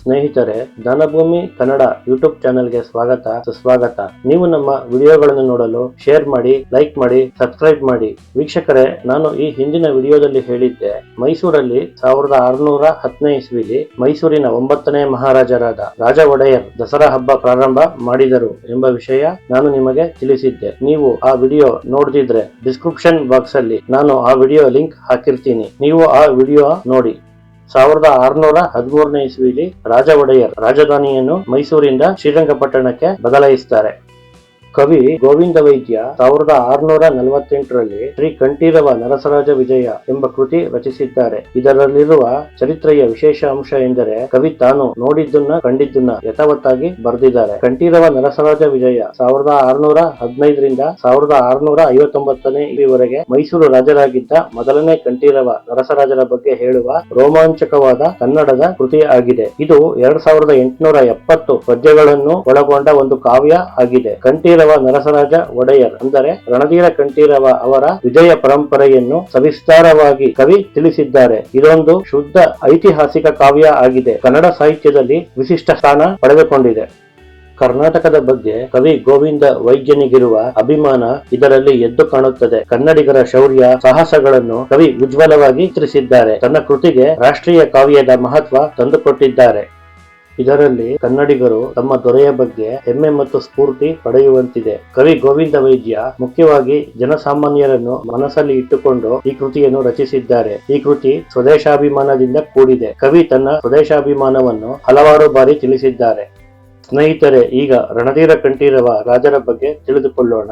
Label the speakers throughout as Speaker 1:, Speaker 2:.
Speaker 1: ಸ್ನೇಹಿತರೆ, ಧನಭೂಮಿ ಕನ್ನಡ ಯೂಟ್ಯೂಬ್ ಚಾನೆಲ್ಗೆ ಸ್ವಾಗತ, ಸುಸ್ವಾಗತ. ನೀವು ನಮ್ಮ ವಿಡಿಯೋಗಳನ್ನು ನೋಡಲು ಶೇರ್ ಮಾಡಿ, ಲೈಕ್ ಮಾಡಿ, ಸಬ್ಸ್ಕ್ರೈಬ್ ಮಾಡಿ. ವೀಕ್ಷಕರೇ, ನಾನು ಈ ಹಿಂದಿನ ವಿಡಿಯೋದಲ್ಲಿ ಹೇಳಿದ್ದೆ, ಮೈಸೂರಲ್ಲಿ ಸಾವಿರದ ಆರುನೂರ ಹತ್ತನೇ ಇಸ್ವಿಲಿ ಮೈಸೂರಿನ ಒಂಬತ್ತನೇ ಮಹಾರಾಜರಾದ ರಾಜ ಒಡೆಯರ್ ದಸರಾ ಹಬ್ಬ ಪ್ರಾರಂಭ ಮಾಡಿದರು ಎಂಬ ವಿಷಯ ನಾನು ನಿಮಗೆ ತಿಳಿಸಿದ್ದೆ. ನೀವು ಆ ವಿಡಿಯೋ ನೋಡ್ದಿದ್ರೆ ಡಿಸ್ಕ್ರಿಪ್ಷನ್ ಬಾಕ್ಸ್ ಅಲ್ಲಿ ನಾನು ಆ ವಿಡಿಯೋ ಲಿಂಕ್ ಹಾಕಿರ್ತೀನಿ. ನೀವು ಆ ವಿಡಿಯೋ ನೋಡಿ. ಸಾವಿರದ ಆರುನೂರ ಹದಿಮೂರನೇ ಇಸ್ವಿಲಿ ರಾಜ ಒಡೆಯರ್ ರಾಜಧಾನಿಯನ್ನು ಮೈಸೂರಿಂದ ಶ್ರೀರಂಗಪಟ್ಟಣಕ್ಕೆ ಬದಲಾಯಿಸುತ್ತಾರೆ ಕವಿ ಗೋವಿಂದ ವೈದ್ಯ ಸಾವಿರದ ಆರುನೂರ ನಲವತ್ತೆಂಟರಲ್ಲಿ ಶ್ರೀ ಕಂಠೀರವ ನರಸರಾಜ ವಿಜಯ ಎಂಬ ಕೃತಿ ರಚಿಸಿದ್ದಾರೆ. ಇದರಲ್ಲಿರುವ ಚರಿತ್ರೆಯ ವಿಶೇಷ ಅಂಶ ಎಂದರೆ ಕವಿ ತಾನು ನೋಡಿದ್ದನ್ನ ಕಂಡಿದ್ದನ್ನ ಯಥಾವತ್ತಾಗಿ ಬರೆದಿದ್ದಾರೆ. ಕಂಠೀರವ ನರಸರಾಜ ವಿಜಯ ಸಾವಿರದ ಆರುನೂರ ಹದಿನೈದರಿಂದ ಸಾವಿರದ ಆರುನೂರ ಐವತ್ತೊಂಬತ್ತನೇ ಇಲ್ಲಿವರೆಗೆ ಮೈಸೂರು ರಾಜರಾಗಿದ್ದ ಮೊದಲನೇ ಕಂಠೀರವ ನರಸರಾಜರ ಬಗ್ಗೆ ಹೇಳುವ ರೋಮಾಂಚಕವಾದ ಕನ್ನಡದ ಕೃತಿ ಆಗಿದೆ. ಇದು ಎರಡ್ ಸಾವಿರದ ಎಂಟುನೂರ ಎಪ್ಪತ್ತು ಪದ್ಯಗಳನ್ನು ಒಳಗೊಂಡ ಒಂದು ಕಾವ್ಯ ಆಗಿದೆ. ಕಂಠೀರವ ನರಸರಾಜ ಒಡೆಯರ್ ಅಂದರೆ ರಣಧೀರ ಕಂಠೀರವ ಅವರ ವಿಜಯ ಪರಂಪರೆಯನ್ನು ಸವಿಸ್ತಾರವಾಗಿ ಕವಿ ತಿಳಿಸಿದ್ದಾರೆ. ಇದೊಂದು ಶುದ್ಧ ಐತಿಹಾಸಿಕ ಕಾವ್ಯ ಆಗಿದೆ. ಕನ್ನಡ ಸಾಹಿತ್ಯದಲ್ಲಿ ವಿಶಿಷ್ಟ ಸ್ಥಾನ ಪಡೆದುಕೊಂಡಿದೆ. ಕರ್ನಾಟಕದ ಬಗ್ಗೆ ಕವಿ ಗೋವಿಂದ ವೈದ್ಯನಿಗಿರುವ ಅಭಿಮಾನ ಇದರಲ್ಲಿ ಎದ್ದು ಕಾಣುತ್ತದೆ. ಕನ್ನಡಿಗರ ಶೌರ್ಯ, ಸಾಹಸಗಳನ್ನು ಕವಿ ಉಜ್ವಲವಾಗಿ ಚಿತ್ರಿಸಿದ್ದಾರೆ ತನ್ನ ಕೃತಿಗೆ ರಾಷ್ಟ್ರೀಯ ಕಾವ್ಯದ ಮಹತ್ವ ತಂದುಕೊಟ್ಟಿದ್ದಾರೆ. ಇದರಲ್ಲಿ ಕನ್ನಡಿಗರು ತಮ್ಮ ದೊರೆಯ ಬಗ್ಗೆ ಹೆಮ್ಮೆ ಮತ್ತು ಸ್ಫೂರ್ತಿ ಪಡೆಯುವಂತಿದೆ. ಕವಿ ಗೋವಿಂದ ವೈದ್ಯ ಮುಖ್ಯವಾಗಿ ಜನಸಾಮಾನ್ಯರನ್ನು ಮನಸ್ಸಲ್ಲಿ ಇಟ್ಟುಕೊಂಡು ಈ ಕೃತಿಯನ್ನು ರಚಿಸಿದ್ದಾರೆ. ಈ ಕೃತಿ ಸ್ವದೇಶಾಭಿಮಾನದಿಂದ ಕೂಡಿದೆ. ಕವಿ ತನ್ನ ಸ್ವದೇಶಾಭಿಮಾನವನ್ನು ಹಲವಾರು ಬಾರಿ ತಿಳಿಸಿದ್ದಾರೆ. ಸ್ನೇಹಿತರೆ, ಈಗ ರಣಧೀರ ಕಂಠೀರವ ರಾಜರ ಬಗ್ಗೆ ತಿಳಿದುಕೊಳ್ಳೋಣ.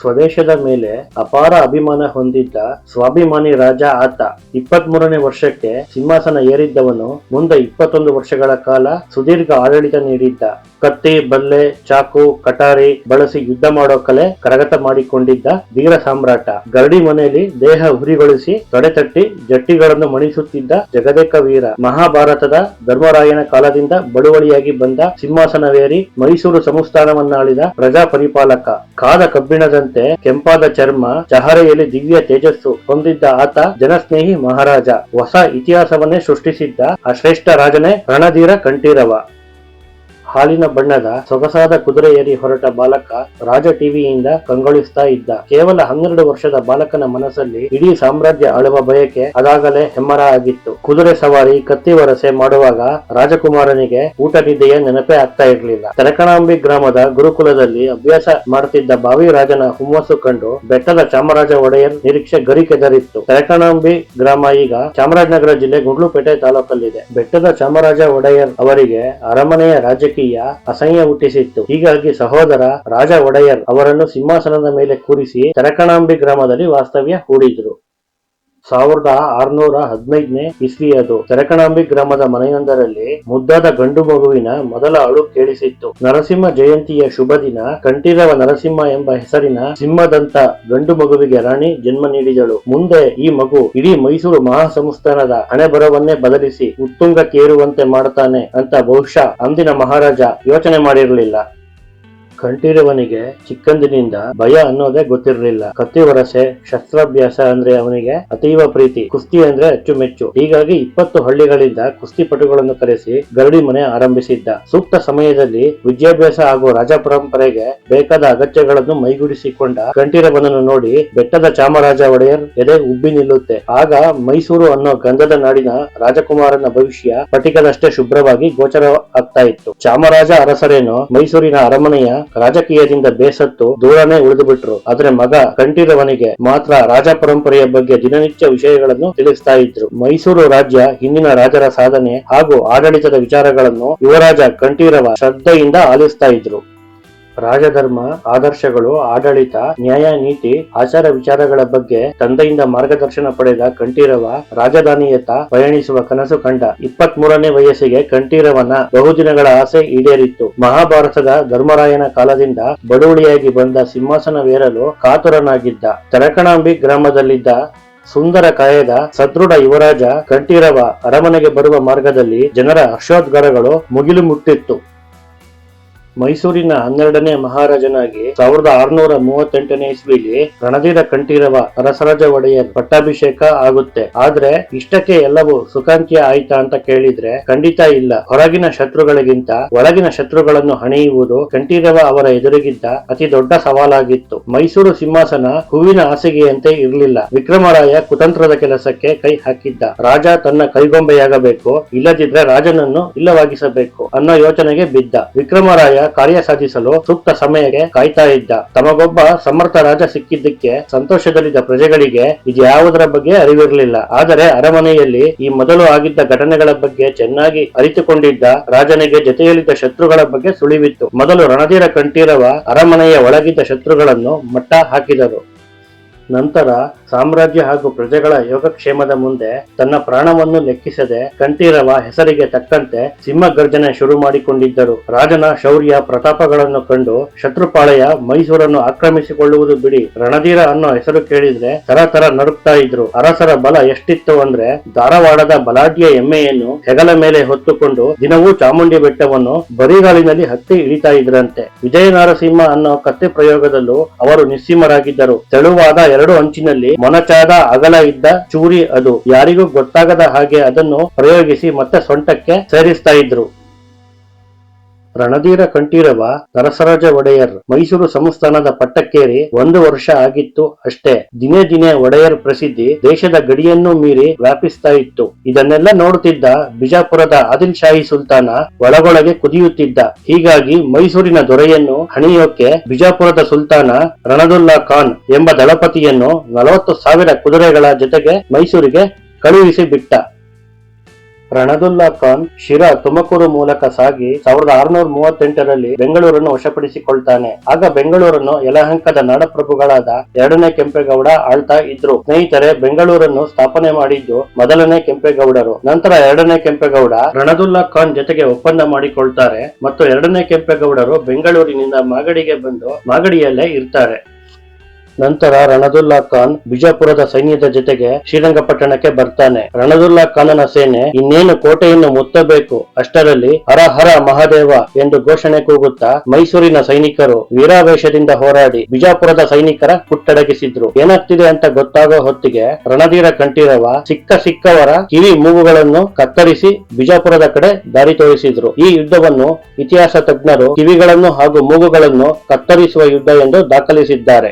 Speaker 1: ಸ್ವದೇಶದ ಮೇಲೆ ಅಪಾರ ಅಭಿಮಾನ ಹೊಂದಿದ್ದ ಸ್ವಾಭಿಮಾನಿ ರಾಜ ಆತ ಇಪ್ಪತ್ತ್ ಮೂರನೇ ವರ್ಷಕ್ಕೆ ಸಿಂಹಾಸನ ಏರಿದ್ದವನು ಮುಂದೆ ಇಪ್ಪತ್ತೊಂದು ವರ್ಷಗಳ ಕಾಲ ಸುದೀರ್ಘ ಆಡಳಿತ ನೀಡಿದ್ದ. ಕತ್ತಿ, ಬಲ್ಲೆ, ಚಾಕು, ಕಟಾರಿ ಬಳಸಿ ಯುದ್ಧ ಮಾಡೋ ಕಲೆ ಕರಗತ ಮಾಡಿಕೊಂಡಿದ್ದ ವೀರ ಸಾಮ್ರಾಟ. ಗರಡಿ ಮನೆಯಲ್ಲಿ ದೇಹ ಹುರಿಗೊಳಿಸಿ ತಡೆತಟ್ಟಿ ಜಟ್ಟಿಗಳನ್ನು ಮಣಿಸುತ್ತಿದ್ದ ಜಗದೇಕ ವೀರ. ಮಹಾಭಾರತದ ಧರ್ಮರಾಯನ ಕಾಲದಿಂದ ಬಳುವಳಿಯಾಗಿ ಬಂದ ಸಿಂಹಾಸನವೇರಿ ಮೈಸೂರು ಸಂಸ್ಥಾನವನ್ನಾಳಿದ ಪ್ರಜಾ ಪರಿಪಾಲಕ. ಕಾದ ಕಬ್ಬಿಣದಂತೆ ಕೆಂಪಾದ ಚರ್ಮ, ಚಹರೆಯಲ್ಲಿ ದಿವ್ಯ ತೇಜಸ್ಸು ಹೊಂದಿದ್ದ ಆತ ಜನಸ್ನೇಹಿ ಮಹಾರಾಜ. ಹೊಸ ಇತಿಹಾಸವನ್ನೇ ಸೃಷ್ಟಿಸಿದ್ದ ಆ ಶ್ರೇಷ್ಠ ರಾಜನೇ ರಣಧೀರ ಕಂಠೀರವ. ಹಾಲಿನ ಬಣ್ಣದ ಸೊಗಸಾದ ಕುದುರೆ ಏರಿ ಹೊರಟ ಬಾಲಕ ರಾಜ ಟಿವಿಯಿಂದ ಕಂಗೊಳಿಸ್ತಾ ಇದ್ದ. ಕೇವಲ ಹನ್ನೆರಡು ವರ್ಷದ ಬಾಲಕನ ಮನಸ್ಸಲ್ಲಿ ಇಡೀ ಸಾಮ್ರಾಜ್ಯ ಆಳುವ ಬಯಕೆ ಅದಾಗಲೇ ಹೆಮ್ಮರ ಆಗಿತ್ತು. ಕುದುರೆ ಸವಾರಿ ಕತ್ತಿ ವರಸೆ ಮಾಡುವಾಗ ರಾಜಕುಮಾರನಿಗೆ ಊಟ ನಿದ್ದೆಯ ನೆನಪೇ ಆಗ್ತಾ ಇರಲಿಲ್ಲ. ತೆರಕಣಾಂಬಿ ಗ್ರಾಮದ ಗುರುಕುಲದಲ್ಲಿ ಅಭ್ಯಾಸ ಮಾಡುತ್ತಿದ್ದ ಬಾವಿ ರಾಜನ ಹುಮ್ಮಸ್ಸು ಕಂಡು ಬೆಟ್ಟದ ಚಾಮರಾಜ ಒಡೆಯರ್ ನಿರೀಕ್ಷೆ ಗರಿಕೆದರಿತ್ತು. ತೆರಕಣಾಂಬಿ ಗ್ರಾಮ ಈಗ ಚಾಮರಾಜನಗರ ಜಿಲ್ಲೆ ಗುಂಡ್ಲುಪೇಟೆ ತಾಲೂಕಲ್ಲಿದೆ. ಬೆಟ್ಟದ ಚಾಮರಾಜ ಒಡೆಯರ್ ಅವರಿಗೆ ಅರಮನೆಯ ರಾಜಕೀಯ ಅಸಹ್ಯ ಹುಟ್ಟಿಸಿತ್ತು. ಹೀಗಾಗಿ ಸಹೋದರ ರಾಜ ಒಡೆಯರ್ ಅವರನ್ನು ಸಿಂಹಾಸನದ ಮೇಲೆ ಕೂರಿಸಿ ತರಕಣಾಂಬಿ ಗ್ರಾಮದಲ್ಲಿ ವಾಸ್ತವ್ಯ ಹೂಡಿದ್ರು. ಸಾವಿರದ ಆರುನೂರ ಹದಿನೈದನೇ ಇಸ್ವಿಯದು ತೆರಕಣಾಂಬಿ ಗ್ರಾಮದ ಮನೆಯೊಂದರಲ್ಲಿ ಮುದ್ದಾದ ಗಂಡು ಮಗುವಿನ ಮೊದಲ ಅಳು ಕೇಳಿಸಿತ್ತು. ನರಸಿಂಹ ಜಯಂತಿಯ ಶುಭ ದಿನ, ಕಂಠೀರವ ನರಸಿಂಹ ಎಂಬ ಹೆಸರಿನ ಸಿಂಹದಂತ ಗಂಡು ಮಗುವಿಗೆ ರಾಣಿ ಜನ್ಮ ನೀಡಿದಳು. ಮುಂದೆ ಈ ಮಗು ಇಡೀ ಮೈಸೂರು ಮಹಾಸಂಸ್ಥಾನದ ಹಣೆಬರವನ್ನೇ ಬದಲಿಸಿ ಉತ್ತುಂಗಕ್ಕೇರುವಂತೆ ಮಾಡುತ್ತಾನೆ ಅಂತ ಬಹುಶಃ ಅಂದಿನ ಮಹಾರಾಜ ಯೋಚನೆ ಮಾಡಿರಲಿಲ್ಲ. ಕಂಠೀರವನಿಗೆ ಚಿಕ್ಕಂದಿನಿಂದ ಭಯ ಅನ್ನೋದೇ ಗೊತ್ತಿರಲಿಲ್ಲ. ಕತ್ತಿ ವರಸೆ, ಶಸ್ತ್ರಾಭ್ಯಾಸ ಅಂದ್ರೆ ಅವನಿಗೆ ಅತೀವ ಪ್ರೀತಿ. ಕುಸ್ತಿ ಅಂದ್ರೆ ಅಚ್ಚುಮೆಚ್ಚು. ಹೀಗಾಗಿ ಇಪ್ಪತ್ತು ಹಳ್ಳಿಗಳಿಂದ ಕುಸ್ತಿಪಟುಗಳನ್ನು ಕರೆಸಿ ಗರಡಿ ಮನೆ ಆರಂಭಿಸಿದ್ದ. ಸೂಕ್ತ ಸಮಯದಲ್ಲಿ ವಿದ್ಯಾಭ್ಯಾಸ ಹಾಗೂ ರಾಜ ಪರಂಪರೆಗೆ ಬೇಕಾದ ಅಗತ್ಯಗಳನ್ನು ಮೈಗೂಡಿಸಿಕೊಂಡ ಕಂಠೀರವನನ್ನು ನೋಡಿ ಬೆಟ್ಟದ ಚಾಮರಾಜ ಒಡೆಯರ್ ಎದೆ ಉಬ್ಬಿ ನಿಲ್ಲುತ್ತೆ. ಆಗ ಮೈಸೂರು ಅನ್ನೋ ಗಂಧದ ನಾಡಿನ ರಾಜಕುಮಾರನ ಭವಿಷ್ಯ ಪಟಿಕದಷ್ಟೇ ಶುಭ್ರವಾಗಿ ಗೋಚರ ಆಗ್ತಾ ಇತ್ತು. ಚಾಮರಾಜ ಅರಸರೇನು ಮೈಸೂರಿನ ಅರಮನೆಯ ರಾಜಕೀಯದಿಂದ ಬೇಸತ್ತು ದೂರನೇ ಉಳಿದು ಬಿಟ್ರು ಆದ್ರೆ ಮಗ ಕಂಠೀರವನಿಗೆ ಮಾತ್ರ ರಾಜ ಪರಂಪರೆಯ ಬಗ್ಗೆ ದಿನನಿತ್ಯ ವಿಷಯಗಳನ್ನು ತಿಳಿಸ್ತಾ ಇದ್ರು. ಮೈಸೂರು ರಾಜ್ಯ ಹಿಂದಿನ ರಾಜರ ಸಾಧನೆ ಹಾಗೂ ಆಡಳಿತದ ವಿಚಾರಗಳನ್ನು ಯುವರಾಜ ಕಂಠೀರವ ಶ್ರದ್ಧೆಯಿಂದ ಆಲಿಸ್ತಾ ಇದ್ರು. ರಾಜಧರ್ಮ, ಆದರ್ಶಗಳು, ಆಡಳಿತ, ನ್ಯಾಯ ನೀತಿ, ಆಚಾರ ವಿಚಾರಗಳ ಬಗ್ಗೆ ತಂದೆಯಿಂದ ಮಾರ್ಗದರ್ಶನ ಪಡೆದ ಕಂಠೀರವ ರಾಜಧಾನಿಯತ್ತ ಪಯಣಿಸುವ ಕನಸು ಕಂಡ ಇಪ್ಪತ್ತ್ ಮೂರನೇ ವಯಸ್ಸಿಗೆ ಕಂಠೀರವನ ಬಹುದಿನಗಳ ಆಸೆ ಈಡೇರಿತ್ತು. ಮಹಾಭಾರತದ ಧರ್ಮರಾಯನ ಕಾಲದಿಂದ ಬಡುವಳಿಯಾಗಿ ಬಂದ ಸಿಂಹಾಸನವೇರಲು ಕಾತುರನಾಗಿದ್ದ ತೆರಕಣಾಂಬಿ ಗ್ರಾಮದಲ್ಲಿದ್ದ ಸುಂದರ ಕಾಯದ ಸದೃಢ ಯುವರಾಜ ಕಂಠೀರವ ಅರಮನೆಗೆ ಬರುವ ಮಾರ್ಗದಲ್ಲಿ ಜನರ ಹರ್ಷೋದ್ಗಾರಗಳು ಮುಗಿಲು ಮುಟ್ಟಿತ್ತು. ಮೈಸೂರಿನ ಹನ್ನೆರಡನೇ ಮಹಾರಾಜನಾಗಿ ಸಾವಿರದ ಆರುನೂರ ಮೂವತ್ತೆಂಟನೇ ಇಸ್ವಿಲಿ ರಣಧೀರ ಕಂಠೀರವ ಅರಸರಾಜ ಒಡೆಯರ್ ಪಟ್ಟಾಭಿಷೇಕ ಆಗುತ್ತೆ. ಆದ್ರೆ ಇಷ್ಟಕ್ಕೆ ಎಲ್ಲವೂ ಸುಖಾಂತ್ಯ ಆಯ್ತಾ ಅಂತ ಕೇಳಿದ್ರೆ ಖಂಡಿತ ಇಲ್ಲ. ಹೊರಗಿನ ಶತ್ರುಗಳಿಗಿಂತ ಒಳಗಿನ ಶತ್ರುಗಳನ್ನು ಹಣಿಯುವುದು ಕಂಠೀರವ ಅವರ ಎದುರಿಗಿದ್ದ ಅತಿ ದೊಡ್ಡ ಸವಾಲಾಗಿತ್ತು. ಮೈಸೂರು ಸಿಂಹಾಸನ ಹೂವಿನ ಹಾಸಿಗೆಯಂತೆ ಇರಲಿಲ್ಲ. ವಿಕ್ರಮರಾಯ ಕುತಂತ್ರದ ಕೆಲಸಕ್ಕೆ ಕೈ ಹಾಕಿದ್ದ. ರಾಜ ತನ್ನ ಕೈಗೊಂಬೆಯಾಗಬೇಕು, ಇಲ್ಲದಿದ್ರೆ ರಾಜನನ್ನು ಇಲ್ಲವಾಗಿಸಬೇಕು ಅನ್ನೋ ಯೋಚನೆಗೆ ಬಿದ್ದ. ವಿಕ್ರಮರಾಯ ಕಾರ್ಯ ಸಾಧಿಸಲು ಸೂಕ್ತ ಸಮಯಕ್ಕೆ ಕಾಯ್ತಾ ಇದ್ದ. ತಮಗೊಬ್ಬ ಸಮರ್ಥ ರಾಜ ಸಿಕ್ಕಿದ್ದಕ್ಕೆ ಸಂತೋಷದಲ್ಲಿದ್ದ ಪ್ರಜೆಗಳಿಗೆ ಇದು ಯಾವುದರ ಬಗ್ಗೆ ಅರಿವಿರಲಿಲ್ಲ. ಆದರೆ ಅರಮನೆಯಲ್ಲಿ ಈ ಮೊದಲು ಆಗಿದ್ದ ಘಟನೆಗಳ ಬಗ್ಗೆ ಚೆನ್ನಾಗಿ ಅರಿತುಕೊಂಡಿದ್ದ ರಾಜನಿಗೆ ಜೊತೆಯಲ್ಲಿದ್ದ ಶತ್ರುಗಳ ಬಗ್ಗೆ ಸುಳಿವಿತ್ತು. ಮೊದಲು ರಣಧೀರ ಕಂಠೀರವ ಅರಮನೆಯ ಒಳಗಿದ್ದ ಶತ್ರುಗಳನ್ನು ಮಟ್ಟ ಹಾಕಿದರು. ನಂತರ ಸಾಮ್ರಾಜ್ಯ ಹಾಗೂ ಪ್ರಜೆಗಳ ಯೋಗಕ್ಷೇಮದ ಮುಂದೆ ತನ್ನ ಪ್ರಾಣವನ್ನು ಲೆಕ್ಕಿಸದೆ ಕಂಠೀರವ ಹೆಸರಿಗೆ ತಕ್ಕಂತೆ ಸಿಂಹ ಗರ್ಜನೆ ಶುರು ಮಾಡಿಕೊಂಡಿದ್ದರು. ರಾಜನ ಶೌರ್ಯ ಪ್ರತಾಪಗಳನ್ನು ಕಂಡು ಶತ್ರುಪಾಳೆಯ ಮೈಸೂರನ್ನು ಆಕ್ರಮಿಸಿಕೊಳ್ಳುವುದು ಬಿಡಿ. ರಣಧೀರ ಅನ್ನೋ ಹೆಸರು ಕೇಳಿದ್ರೆ ತರ ತರ ನಡುಕ್ತಾ ಇದ್ರು. ಅರಸರ ಬಲ ಎಷ್ಟಿತ್ತು ಅಂದ್ರೆ ಧಾರವಾಡದ ಬಲಾಢ್ಯ ಎಮ್ಮೆಯನ್ನು ಹೆಗಲ ಮೇಲೆ ಹೊತ್ತುಕೊಂಡು ದಿನವೂ ಚಾಮುಂಡಿ ಬೆಟ್ಟವನ್ನು ಬರಿಗಾಲಿನಲ್ಲಿ ಹತ್ತಿ ಇಳಿತಾ ಇದ್ರಂತೆ. ವಿಜಯ ನರಸಿಂಹ ಅನ್ನೋ ಕತ್ತೆ ಪ್ರಯೋಗದಲ್ಲೂ ಅವರು ನಿಸ್ಸೀಮರಾಗಿದ್ದರು. ತೆಳುವಾದ ಎರಡು ಅಂಚಿನಲ್ಲಿ ಮೊನಚಾದ ಅಗಲ ಇದ್ದ ಚೂರಿ ಅದು ಯಾರಿಗೂ ಗೊತ್ತಾಗದ ಹಾಗೆ ಅದನ್ನು ಪ್ರಯೋಗಿಸಿ ಮತ್ತೆ ಸೊಂಟಕ್ಕೆ ಸೇರಿಸ್ತಾ ಇದ್ರು. ರಣಧೀರ ಕಂಠೀರವ ನರಸರಾಜ ಒಡೆಯರ್ ಮೈಸೂರು ಸಂಸ್ಥಾನದ ಪಟ್ಟಕ್ಕೇರಿ ಒಂದು ವರ್ಷ ಆಗಿತ್ತು ಅಷ್ಟೇ. ದಿನೇ ದಿನೇ ಒಡೆಯರ್ ಪ್ರಸಿದ್ಧಿ ದೇಶದ ಗಡಿಯನ್ನು ಮೀರಿ ವ್ಯಾಪಿಸ್ತಾ ಇತ್ತು. ಇದನ್ನೆಲ್ಲ ನೋಡುತ್ತಿದ್ದ ಬಿಜಾಪುರದ ಆದಿಲ್ ಶಾಹಿ ಸುಲ್ತಾನ ಒಳಗೊಳಗೆ ಕುದಿಯುತ್ತಿದ್ದ. ಹೀಗಾಗಿ ಮೈಸೂರಿನ ದೊರೆಯನ್ನು ಹಣಿಯೋಕೆ ಬಿಜಾಪುರದ ಸುಲ್ತಾನ ರಣದುಲ್ಲಾ ಖಾನ್ ಎಂಬ ದಳಪತಿಯನ್ನು ನಲವತ್ತು ಸಾವಿರ ಕುದುರೆಗಳ ಜೊತೆಗೆ ಮೈಸೂರಿಗೆ ಕಳುಹಿಸಿ ಬಿಟ್ಟ ರಣದುಲ್ಲಾ ಖಾನ್ ಶಿರಾ ತುಮಕೂರು ಮೂಲಕ ಸಾಗಿ ಸಾವಿರದ ಆರುನೂರ ಮೂವತ್ತೆಂಟರಲ್ಲಿ ಬೆಂಗಳೂರನ್ನು ವಶಪಡಿಸಿಕೊಳ್ತಾನೆ. ಆಗ ಬೆಂಗಳೂರನ್ನು ಯಲಹಂಕದ ನಾಡಪ್ರಭುಗಳಾದ ಎರಡನೇ ಕೆಂಪೇಗೌಡ ಆಳ್ತಾ ಇದ್ರು. ಸ್ನೇಹಿತರೆ, ಬೆಂಗಳೂರನ್ನು ಸ್ಥಾಪನೆ ಮಾಡಿದ್ದು ಮೊದಲನೇ ಕೆಂಪೇಗೌಡರು. ನಂತರ ಎರಡನೇ ಕೆಂಪೇಗೌಡ ರಣದುಲ್ಲಾ ಖಾನ್ ಜೊತೆಗೆ ಒಪ್ಪಂದ ಮಾಡಿಕೊಳ್ತಾರೆ ಮತ್ತು ಎರಡನೇ ಕೆಂಪೇಗೌಡರು ಬೆಂಗಳೂರಿನಿಂದ ಮಾಗಡಿಗೆ ಬಂದು ಮಾಗಡಿಯಲ್ಲೇ ಇರ್ತಾರೆ. ನಂತರ ರಣದುಲ್ಲಾ ಖಾನ್ ಬಿಜಾಪುರದ ಸೈನ್ಯದ ಜೊತೆಗೆ ಶ್ರೀರಂಗಪಟ್ಟಣಕ್ಕೆ ಬರ್ತಾನೆ. ರಣದುಲ್ಲಾ ಖಾನನ ಸೇನೆ ಇನ್ನೇನು ಕೋಟೆಯನ್ನು ಮುತ್ತಬೇಕು, ಅಷ್ಟರಲ್ಲಿ ಹರ ಹರ ಮಹಾದೇವ ಎಂದು ಘೋಷಣೆ ಕೂಗುತ್ತಾ ಮೈಸೂರಿನ ಸೈನಿಕರು ವೀರಾವೇಶದಿಂದ ಹೋರಾಡಿ ಬಿಜಾಪುರದ ಸೈನಿಕರ ಹುಟ್ಟಡಗಿಸಿದ್ರು. ಏನಾಗ್ತಿದೆ ಅಂತ ಗೊತ್ತಾಗೋ ಹೊತ್ತಿಗೆ ರಣಧೀರ ಕಂಠೀರವ ಸಿಕ್ಕ ಸಿಕ್ಕವರ ಕಿವಿ ಮೂಗುಗಳನ್ನು ಕತ್ತರಿಸಿ ಬಿಜಾಪುರದ ಕಡೆ ದಾರಿ ತೋರಿಸಿದ್ರು. ಈ ಯುದ್ಧವನ್ನು ಇತಿಹಾಸ ತಜ್ಞರು ಕಿವಿಗಳನ್ನು ಹಾಗೂ ಮೂಗುಗಳನ್ನು ಕತ್ತರಿಸುವ ಯುದ್ಧ ಎಂದು ದಾಖಲಿಸಿದ್ದಾರೆ.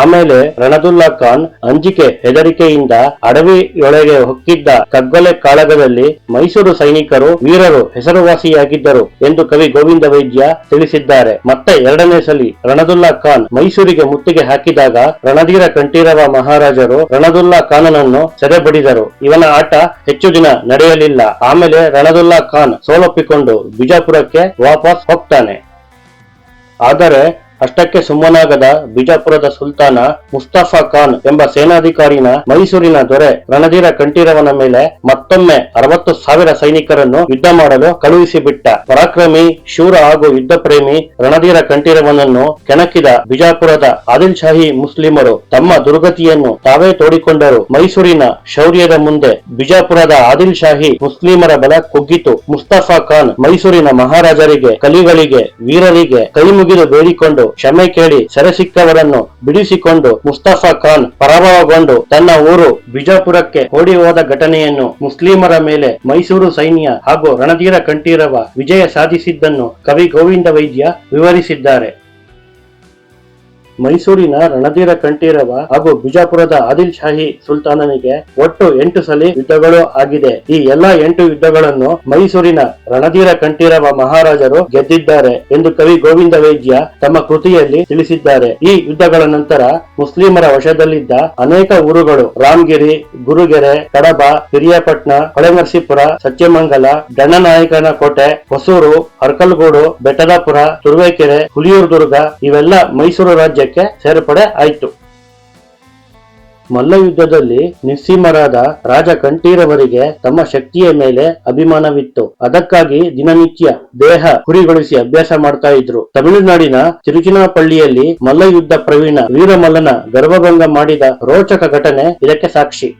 Speaker 1: ಆಮೇಲೆ ರಣದುಲ್ಲಾ ಖಾನ್ ಅಂಜಿಕೆ ಹೆದರಿಕೆಯಿಂದ ಅಡವಿಯೊಳಗೆ ಹೊಕ್ಕಿದ್ದ ಕಗ್ಗೊಲೆ ಕಾಳಗದಲ್ಲಿ ಮೈಸೂರು ಸೈನಿಕರು ವೀರರು ಹೆಸರುವಾಸಿಯಾಗಿದ್ದರು ಎಂದು ಕವಿ ಗೋವಿಂದ ವೈದ್ಯ ತಿಳಿಸಿದ್ದಾರೆ. ಮತ್ತೆ ಎರಡನೇ ಸಲಿ ರಣದುಲ್ಲಾ ಖಾನ್ ಮೈಸೂರಿಗೆ ಮುತ್ತಿಗೆ ಹಾಕಿದಾಗ ರಣಧೀರ ಕಂಠೀರವ ಮಹಾರಾಜರು ರಣದುಲ್ಲಾ ಖಾನನನ್ನು ಸೆರೆಬಡಿದರು ಇವನ ಆಟ ಹೆಚ್ಚು ದಿನ ನಡೆಯಲಿಲ್ಲ. ಆಮೇಲೆ ರಣದುಲ್ಲಾ ಖಾನ್ ಸೋಲೊಪ್ಪಿಕೊಂಡು ಬಿಜಾಪುರಕ್ಕೆ ವಾಪಸ್ ಹೋಗ್ತಾನೆ. ಆದರೆ ಅಷ್ಟಕ್ಕೆ ಸುಮ್ಮನಾಗದ ಬಿಜಾಪುರದ ಸುಲ್ತಾನ ಮುಸ್ತಾಫಾ ಖಾನ್ ಎಂಬ ಸೇನಾಧಿಕಾರಿನ ಮೈಸೂರಿನ ದೊರೆ ರಣಧೀರ ಕಂಠೀರವನ ಮೇಲೆ ಮತ್ತೊಮ್ಮೆ ಅರವತ್ತು ಸಾವಿರ ಸೈನಿಕರನ್ನು ಯುದ್ಧ ಮಾಡಲು ಕಳುಹಿಸಿಬಿಟ್ಟ. ಪರಾಕ್ರಮಿ, ಶೂರ ಹಾಗೂ ಯುದ್ಧ ಪ್ರೇಮಿ ರಣಧೀರ ಕಂಠೀರವನನ್ನು ಕೆಣಕಿದ ಬಿಜಾಪುರದ ಆದಿಲ್ ಶಾಹಿ ಮುಸ್ಲಿಮರು ತಮ್ಮ ದುರ್ಗತಿಯನ್ನು ತಾವೇ ತೋಡಿಕೊಂಡರು. ಮೈಸೂರಿನ ಶೌರ್ಯದ ಮುಂದೆ ಬಿಜಾಪುರದ ಆದಿಲ್ ಶಾಹಿ ಮುಸ್ಲಿಮರ ಬಲ ಕುಗ್ಗಿತು. ಮುಸ್ತಾಫಾ ಖಾನ್ ಮೈಸೂರಿನ ಮಹಾರಾಜರಿಗೆ, ಕಲಿಗಳಿಗೆ, ವೀರರಿಗೆ ಕೈ ಮುಗಿದು ಬೇಡಿಕೊಂಡು ಕ್ಷಮೆ ಕೇಳಿ ಸೆರೆ ಸಿಕ್ಕವರನ್ನು ಬಿಡಿಸಿಕೊಂಡು ಮುಸ್ತಫಾ ಖಾನ್ ಪರಾಭವಗೊಂಡು ತನ್ನ ಊರು ಬಿಜಾಪುರಕ್ಕೆ ಓಡಿ ಹೋದ ಘಟನೆಯನ್ನು ಮುಸ್ಲಿಮರ ಮೇಲೆ ಮೈಸೂರು ಸೈನ್ಯ ಹಾಗೂ ರಣಧೀರ ಕಂಠೀರವ ವಿಜಯ ಸಾಧಿಸಿದ್ದನ್ನು ಕವಿ ಗೋವಿಂದ ವೈದ್ಯ ವಿವರಿಸಿದ್ದಾರೆ. ಮೈಸೂರಿನ ರಣಧೀರ ಕಂಠೀರವ ಹಾಗೂ ಬಿಜಾಪುರದ ಆದಿಲ್ ಶಾಹಿ ಸುಲ್ತಾನನಿಗೆ ಒಟ್ಟು ಎಂಟು ಸಲಿ ಯುದ್ಧಗಳು ಆಗಿದೆ. ಈ ಎಲ್ಲಾ ಎಂಟು ಯುದ್ಧಗಳನ್ನು ಮೈಸೂರಿನ ರಣಧೀರ ಕಂಠೀರವ ಮಹಾರಾಜರು ಗೆದ್ದಿದ್ದಾರೆ ಎಂದು ಕವಿ ಗೋವಿಂದ ವೈದ್ಯ ತಮ್ಮ ಕೃತಿಯಲ್ಲಿ ತಿಳಿಸಿದ್ದಾರೆ. ಈ ಯುದ್ಧಗಳ ನಂತರ ಮುಸ್ಲಿಮರ ವಶದಲ್ಲಿದ್ದ ಅನೇಕ ಊರುಗಳು ರಾಮಗಿರಿ, ಗುರುಗೆರೆ, ಕಡಬ ಹಿರಿಯಪಟ್ನ ಹೊಳೆನರಸೀಪುರ ಸತ್ಯಮಂಗಲ ಗಣನಾಯಕನ ಕೋಟೆ, ಹೊಸೂರು ಅರ್ಕಲ್ಗೋಡು ಬೆಟ್ಟದಾಪುರ, ತುರುವೇಕೆರೆ ಹುಲಿಯೂರು ದುರ್ಗ ಇವೆಲ್ಲ ಮೈಸೂರು ರಾಜ್ಯಕ್ಕೆ ಸೇರ್ಪಡೆ ಆಯಿತು. ಮಲ್ಲಯುದ್ಧದಲ್ಲಿ ನಿಸ್ಸೀಮರಾದ ರಾಜ ಕಂಠೀರವರಿಗೆ ತಮ್ಮ ಶಕ್ತಿಯ ಮೇಲೆ ಅಭಿಮಾನವಿತ್ತು. ಅದಕ್ಕಾಗಿ ದಿನನಿತ್ಯ ದೇಹ ಹುರಿಗೊಳಿಸಿ ಅಭ್ಯಾಸ ಮಾಡ್ತಾ ಇದ್ರು. ತಮಿಳುನಾಡಿನ ತಿರುಚಿನಾಪಳ್ಳಿಯಲ್ಲಿ ಮಲ್ಲಯುದ್ಧ ಪ್ರವೀಣ ವೀರಮಲ್ಲನ ಗರ್ಭಭಂಗ ಮಾಡಿದ ರೋಚಕ ಘಟನೆ ಇದಕ್ಕೆ ಸಾಕ್ಷಿ.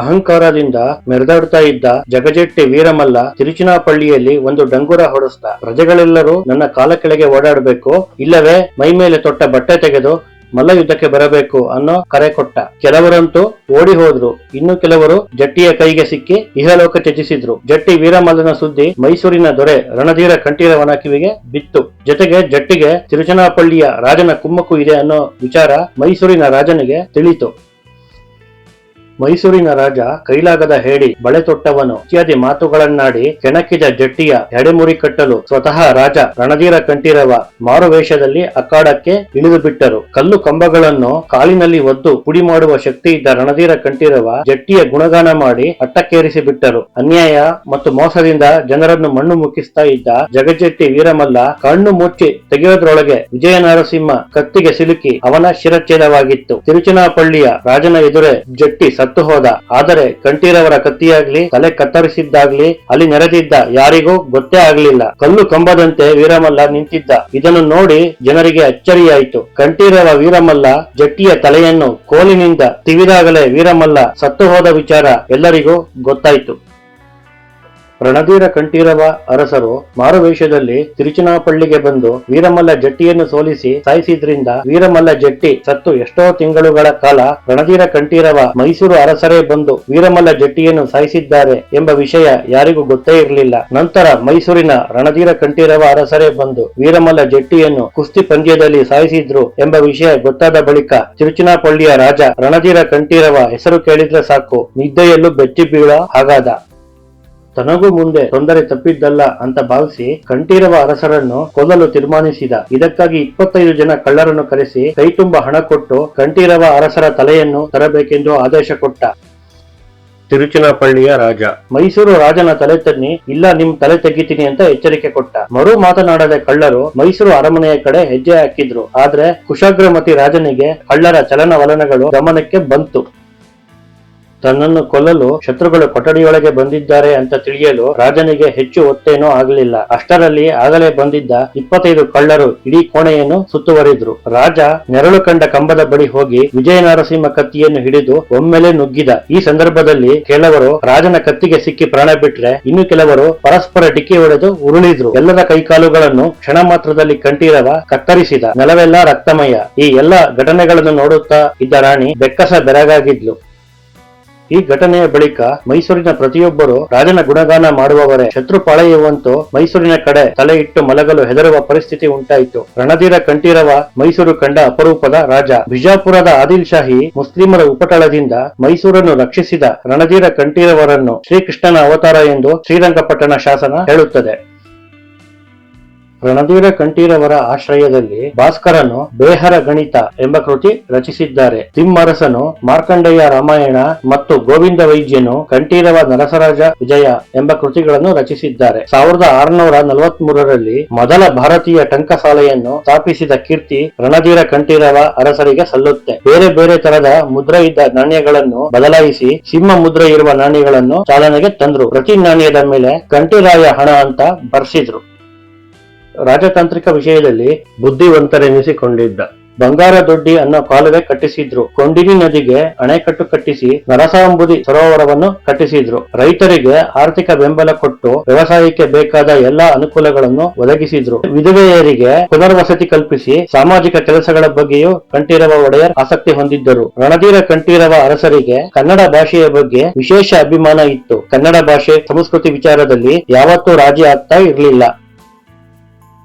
Speaker 1: ಅಹಂಕಾರದಿಂದ ಮೆರೆದಾಡ್ತಾ ಇದ್ದ ಜಗಜೆಟ್ಟಿ ವೀರಮಲ್ಲ ತಿರುಚಿನಾಪಳ್ಳಿಯಲ್ಲಿ ಒಂದು ಡಂಗುರ ಹೊಡೆಸ್ತ ಪ್ರಜೆಗಳೆಲ್ಲರೂ ನನ್ನ ಕಾಲ ಕೆಳಗೆ ಓಡಾಡಬೇಕು, ಇಲ್ಲವೇ ಮೈ ಮೇಲೆ ತೊಟ್ಟ ಬಟ್ಟೆ ತೆಗೆದು ಮಲ್ಲ ಯುದ್ಧಕ್ಕೆ ಬರಬೇಕು ಅನ್ನೋ ಕರೆ ಕೊಟ್ಟ. ಕೆಲವರಂತೂ ಓಡಿ ಹೋದ್ರು. ಇನ್ನು ಕೆಲವರು ಜಟ್ಟಿಯ ಕೈಗೆ ಸಿಕ್ಕಿ ಇಹಲೋಕ ತ್ಯಜಿಸಿದ್ರು. ಜಟ್ಟಿ ವೀರಮಲ್ಲನ ಸುದ್ದಿ ಮೈಸೂರಿನ ದೊರೆ ರಣಧೀರ ಕಂಠೀರವನ ಕಿವಿಗೆ ಬಿತ್ತು. ಜೊತೆಗೆ ಜಟ್ಟಿಗೆ ತಿರುಚನಾಪಳ್ಳಿಯ ರಾಜನ ಕುಮ್ಮಕ್ಕು ಇದೆ ಅನ್ನೋ ವಿಚಾರ ಮೈಸೂರಿನ ರಾಜನಿಗೆ ತಿಳಿತು. ಮೈಸೂರಿನ ರಾಜ ಕೈಲಾಗದ ಹೇಳಿ ಬಳೆ ತೊಟ್ಟವನು ಇತ್ಯಾದಿ ಮಾತುಗಳನ್ನಾಡಿ ಕೆಣಕಿದ ಜಟ್ಟಿಯ ಎಡೆಮುರಿ ಕಟ್ಟಲು ಸ್ವತಃ ರಾಜ ರಣಧೀರ ಕಂಠೀರವ ಮಾರುವೇಷದಲ್ಲಿ ಅಖಾಡಕ್ಕೆ ಇಳಿದು ಬಿಟ್ಟರು. ಕಲ್ಲು ಕಂಬಗಳನ್ನು ಕಾಲಿನಲ್ಲಿ ಒದ್ದು ಪುಡಿ ಮಾಡುವ ಶಕ್ತಿ ಇದ್ದ ರಣಧೀರ ಕಂಠೀರವ ಜಟ್ಟಿಯ ಗುಣಗಾನ ಮಾಡಿ ಅಟ್ಟಕ್ಕೇರಿಸಿ ಬಿಟ್ಟರು. ಅನ್ಯಾಯ ಮತ್ತು ಮೋಸದಿಂದ ಜನರನ್ನು ಮಣ್ಣು ಮುಕ್ಕಿಸ್ತಾ ಇದ್ದ ಜಗಜಟ್ಟಿ ವೀರಮಲ್ಲ ಕಣ್ಣು ಮುಚ್ಚಿ ತೆಗೆಯೋದ್ರೊಳಗೆ ವಿಜಯ ನರಸಿಂಹ ಕತ್ತಿಗೆ ಸಿಲುಕಿ ಅವನ ಶಿರಚ್ಛೇದವಾಗಿತ್ತು. ತಿರುಚನಾಪಳ್ಳಿಯ ರಾಜನ ಎದುರೇ ಜಟ್ಟಿ ಸತ್ತು ಹೋದ. ಆದರೆ ಕಂಠೀರವರ ಕತ್ತಿಯಾಗ್ಲಿ, ತಲೆ ಕತ್ತರಿಸಿದ್ದಾಗ್ಲಿ, ಅಲ್ಲಿ ನೆರೆದಿದ್ದ ಯಾರಿಗೂ ಗೊತ್ತೇ ಆಗ್ಲಿಲ್ಲ. ಕಲ್ಲು ಕಂಬದಂತೆ ವೀರಮಲ್ಲ ನಿಂತಿದ್ದ. ಇದನ್ನು ನೋಡಿ ಜನರಿಗೆ ಅಚ್ಚರಿಯಾಯಿತು. ಕಂಠೀರವ ವೀರಮಲ್ಲ ಜಟ್ಟಿಯ ತಲೆಯನ್ನು ಕೋಲಿನಿಂದ ತಿವಿದಾಗಲೇ ವೀರಮಲ್ಲ ಸತ್ತು ಹೋದ ವಿಚಾರ ಎಲ್ಲರಿಗೂ ಗೊತ್ತಾಯಿತು. ರಣಧೀರ ಕಂಠೀರವ ಅರಸರು ಮಾರುವೇಷದಲ್ಲಿ ತಿರುಚನಾಪಳ್ಳಿಗೆ ಬಂದು ವೀರಮಲ್ಲ ಜಟ್ಟಿಯನ್ನು ಸೋಲಿಸಿ ಸಾಯಿಸಿದ್ರಿಂದ ವೀರಮಲ್ಲ ಜಟ್ಟಿ ಸತ್ತು ಎಷ್ಟೋ ತಿಂಗಳುಗಳ ಕಾಲ ರಣಧೀರ ಕಂಠೀರವ ಮೈಸೂರು ಅರಸರೇ ಬಂದು ವೀರಮಲ್ಲ ಜಟ್ಟಿಯನ್ನು ಸಾಯಿಸಿದ್ದಾರೆ ಎಂಬ ವಿಷಯ ಯಾರಿಗೂ ಗೊತ್ತೇ ಇರಲಿಲ್ಲ. ನಂತರ ಮೈಸೂರಿನ ರಣಧೀರ ಕಂಠೀರವ ಅರಸರೇ ಬಂದು ವೀರಮಲ್ಲ ಜಟ್ಟಿಯನ್ನು ಕುಸ್ತಿ ಪಂದ್ಯದಲ್ಲಿ ಸಾಯಿಸಿದ್ರು ಎಂಬ ವಿಷಯ ಗೊತ್ತಾದ ಬಳಿಕ ತಿರುಚನಾಪಳ್ಳಿಯ ರಾಜ ರಣಧೀರ ಕಂಠೀರವ ಹೆಸರು ಕೇಳಿದ್ರೆ ಸಾಕು, ನಿದ್ದೆಯಲ್ಲೂ ಬೆಚ್ಚಿ ಬೀಳೋ ಹಾಗಾದ. ತನಗೂ ಮುಂದೆ ತೊಂದರೆ ತಪ್ಪಿದ್ದಲ್ಲ ಅಂತ ಭಾವಿಸಿ ಕಂಠೀರವ ಅರಸರನ್ನು ಕೊಲ್ಲಲು ತೀರ್ಮಾನಿಸಿದ. ಇದಕ್ಕಾಗಿ ಇಪ್ಪತ್ತೈದು ಜನ ಕಳ್ಳರನ್ನು ಕರೆಸಿ ಕೈತುಂಬ ಹಣ ಕೊಟ್ಟು ಕಂಠೀರವ ಅರಸರ ತಲೆಯನ್ನು ತರಬೇಕೆಂದು ಆದೇಶ ಕೊಟ್ಟ. ತಿರುಚಿನಪಳ್ಳಿಯ ರಾಜ. ಮೈಸೂರು ರಾಜನ ತಲೆ ತನ್ನಿ ಇಲ್ಲ ನಿಮ್ ತಲೆ ತೆಗಿತೀನಿ ಅಂತ ಎಚ್ಚರಿಕೆ ಕೊಟ್ಟ. ಮರು ಮಾತನಾಡದ ಕಳ್ಳರು ಮೈಸೂರು ಅರಮನೆಯ ಕಡೆ ಹೆಜ್ಜೆ ಹಾಕಿದ್ರು. ಆದ್ರೆ ಕುಶಾಗ್ರಮತಿ ರಾಜನಿಗೆ ಕಳ್ಳರ ಚಲನವಲನಗಳು ಗಮನಕ್ಕೆ ಬಂತು. ತನ್ನನ್ನು ಕೊಲ್ಲಲು ಶತ್ರುಗಳು ಕೊಠಡಿಯೊಳಗೆ ಬಂದಿದ್ದಾರೆ ಅಂತ ತಿಳಿಯಲು ರಾಜನಿಗೆ ಹೆಚ್ಚು ಒತ್ತೇನೂ ಆಗಲಿಲ್ಲ. ಅಷ್ಟರಲ್ಲಿ ಆಗಲೇ ಬಂದಿದ್ದ ಇಪ್ಪತ್ತೈದು ಕಳ್ಳರು ಇಡೀ ಕೋಣೆಯನ್ನು ಸುತ್ತುವರಿದ್ರು. ರಾಜ ನೆರಳು ಕಂಡ ಕಂಬದ ಬಳಿ ಹೋಗಿ ವಿಜಯ ನರಸಿಂಹ ಕತ್ತಿಯನ್ನು ಹಿಡಿದು ಒಮ್ಮೆಲೆ ನುಗ್ಗಿದ. ಈ ಸಂದರ್ಭದಲ್ಲಿ ಕೆಲವರು ರಾಜನ ಕತ್ತಿಗೆ ಸಿಕ್ಕಿ ಪ್ರಾಣ ಬಿಟ್ರೆ ಇನ್ನು ಕೆಲವರು ಪರಸ್ಪರ ಡಿಕ್ಕಿ ಹೊಡೆದು ಉರುಳಿದ್ರು. ಎಲ್ಲರ ಕೈಕಾಲುಗಳನ್ನು ಕ್ಷಣ ಮಾತ್ರದಲ್ಲಿ ಕಂಠೀರವ ಕತ್ತರಿಸಿದ. ನೆಲವೆಲ್ಲ ರಕ್ತಮಯ. ಈ ಎಲ್ಲ ಘಟನೆಗಳನ್ನು ನೋಡುತ್ತಾ ಇದ್ದ ರಾಣಿ ಬೆಕ್ಕಸ ಬೆರಗಾಗಿದ್ಲು. ಈ ಘಟನೆಯ ಬಳಿಕ ಮೈಸೂರಿನ ಪ್ರತಿಯೊಬ್ಬರು ರಾಜನ ಗುಣಗಾನ ಮಾಡುವವರೇ ಶತ್ರು ಪಾಳೆಯುವಂತೂ ಮೈಸೂರಿನ ಕಡೆ ತಲೆ ಇಟ್ಟು ಮಲಗಲು ಹೆದರುವ ಪರಿಸ್ಥಿತಿ ಉಂಟಾಯಿತು. ರಣಧೀರ ಕಂಠೀರವ ಮೈಸೂರು ಕಂಡ ಅಪರೂಪದ ರಾಜ ಬಿಜಾಪುರದ ಆದಿಲ್ ಶಾಹಿ ಮುಸ್ಲಿಮರ ಉಪಟಳದಿಂದ ಮೈಸೂರನ್ನು ರಕ್ಷಿಸಿದ ರಣಧೀರ ಕಂಠೀರವರನ್ನು ಶ್ರೀಕೃಷ್ಣನ ಅವತಾರ ಎಂದು ಶ್ರೀರಂಗಪಟ್ಟಣ ಶಾಸನ ಹೇಳುತ್ತದೆ. ರಣಧೀರ ಕಂಠೀರವರ ಆಶ್ರಯದಲ್ಲಿ ಭಾಸ್ಕರನು ಬೇಹರ ಗಣಿತ ಎಂಬ ಕೃತಿ ರಚಿಸಿದ್ದಾರೆ. ತಿಮ್ಮರಸನು ಮಾರ್ಕಂಡೇಯ ರಾಮಾಯಣ ಮತ್ತು ಗೋವಿಂದ ವೈದ್ಯನು ಕಂಠೀರವ ನರಸರಾಜ ವಿಜಯ ಎಂಬ ಕೃತಿಗಳನ್ನು ರಚಿಸಿದ್ದಾರೆ. ಸಾವಿರದ ಆರುನೂರ ನಲವತ್ತ್ ಮೂರರಲ್ಲಿ ಮೊದಲ ಭಾರತೀಯ ಟಂಕಸಾಲೆಯನ್ನು ಸ್ಥಾಪಿಸಿದ ಕೀರ್ತಿ ರಣಧೀರ ಕಂಠೀರವ ಅರಸರಿಗೆ ಸಲ್ಲುತ್ತೆ. ಬೇರೆ ಬೇರೆ ತರದ ಮುದ್ರೆ ಇದ್ದ ನಾಣ್ಯಗಳನ್ನು ಬದಲಾಯಿಸಿ ಸಿಂಹ ಮುದ್ರೆ ಇರುವ ನಾಣ್ಯಗಳನ್ನು ಚಾಲನೆಗೆ ತಂದ್ರು. ಪ್ರತಿ ನಾಣ್ಯದ ಮೇಲೆ ಕಂಠೀರಾಯ ಹಣ ಅಂತ ಬರ್ಸಿದ್ರು. ರಾಜತಾಂತ್ರಿಕ ವಿಷಯದಲ್ಲಿ ಬುದ್ಧಿವಂತರೆನಿಸಿಕೊಂಡಿದ್ದ. ಬಂಗಾರ ದೊಡ್ಡಿ ಅನ್ನೋ ಕಾಲುವೆ ಕಟ್ಟಿಸಿದ್ರು. ಕೊಂಡಿನಿ ನದಿಗೆ ಅಣೆಕಟ್ಟು ಕಟ್ಟಿಸಿ ನರಸಾಂಬುದಿ ಸರೋವರವನ್ನು ಕಟ್ಟಿಸಿದ್ರು. ರೈತರಿಗೆ ಆರ್ಥಿಕ ಬೆಂಬಲ ಕೊಟ್ಟು ವ್ಯವಸಾಯಕ್ಕೆ ಬೇಕಾದ ಎಲ್ಲಾ ಅನುಕೂಲಗಳನ್ನು ಒದಗಿಸಿದ್ರು. ವಿಧವೆಯರಿಗೆ ಪುನರ್ವಸತಿ ಕಲ್ಪಿಸಿ ಸಾಮಾಜಿಕ ಕೆಲಸಗಳ ಬಗ್ಗೆಯೂ ಕಂಠೀರವ ಒಡೆಯರ್ ಆಸಕ್ತಿ ಹೊಂದಿದ್ದರು. ರಣಧೀರ ಕಂಠೀರವ ಅರಸರಿಗೆ ಕನ್ನಡ ಭಾಷೆಯ ಬಗ್ಗೆ ವಿಶೇಷ ಅಭಿಮಾನ ಇತ್ತು. ಕನ್ನಡ ಭಾಷೆ ಸಂಸ್ಕೃತಿ ವಿಚಾರದಲ್ಲಿ ಯಾವತ್ತೂ ರಾಜಿ ಆಗ್ತಾ ಇರಲಿಲ್ಲ.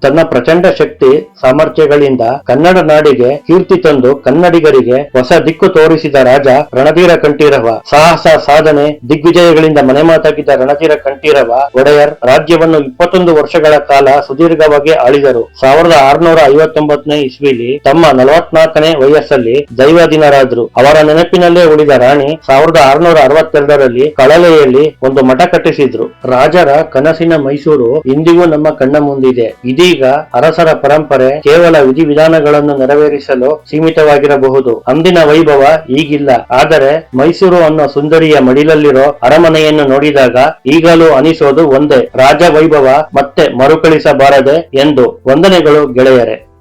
Speaker 1: ತನ್ನ ಪ್ರಚಂಡ ಶಕ್ತಿ ಸಾಮರ್ಥ್ಯಗಳಿಂದ ಕನ್ನಡ ನಾಡಿಗೆ ಕೀರ್ತಿ ತಂದು ಕನ್ನಡಿಗರಿಗೆ ಹೊಸ ದಿಕ್ಕು ತೋರಿಸಿದ ರಾಜ ರಣಧೀರ ಕಂಠೀರವ. ಸಾಹಸ, ಸಾಧನೆ, ದಿಗ್ವಿಜಯಗಳಿಂದ ಮನೆಮಾತಾಗಿದ್ದ ರಣಧೀರ ಕಂಠೀರವ ಒಡೆಯರ್ ರಾಜ್ಯವನ್ನು ಇಪ್ಪತ್ತೊಂದು ವರ್ಷಗಳ ಕಾಲ ಸುದೀರ್ಘವಾಗಿ ಆಳಿದರು. ಸಾವಿರದ ಆರುನೂರ ಐವತ್ತೊಂಬತ್ತನೇ ಇಸ್ವಿಲಿ ತಮ್ಮ ನಲವತ್ನಾಲ್ಕನೇ ವಯಸ್ಸಲ್ಲಿ ದೈವಾಧೀನರಾದ್ರು. ಅವರ ನೆನಪಿನಲ್ಲೇ ಉಳಿದ ರಾಣಿ ಸಾವಿರದ ಆರುನೂರ ಅರವತ್ತೆರಡರಲ್ಲಿ ಕಳಲೆಯಲ್ಲಿ ಒಂದು ಮಠ ಕಟ್ಟಿಸಿದ್ರು. ರಾಜರ ಕನಸಿನ ಮೈಸೂರು ಇಂದಿಗೂ ನಮ್ಮ ಕಣ್ಣ ಮುಂದಿದೆ. ಇದೀಗ ಅರಸರ ಪರಂಪರೆ ಕೇವಲ ವಿಧಿವಿಧಾನಗಳನ್ನು ನೆರವೇರಿಸಲು ಸೀಮಿತವಾಗಿರಬಹುದು. ಅಂದಿನ ವೈಭವ ಈಗಿಲ್ಲ. ಆದರೆ ಮೈಸೂರು ಅನ್ನೋ ಸುಂದರಿಯ ಮಡಿಲಲ್ಲಿರೋ ಅರಮನೆಯನ್ನು ನೋಡಿದಾಗ ಈಗಲೂ ಅನಿಸೋದು ಒಂದೇ. ರಾಜ ವೈಭವ ಮತ್ತೆ ಮರುಕಳಿಸಬಾರದೆ ಎಂದು ವಂದನೆಗಳು ಗೆಳೆಯರೆ.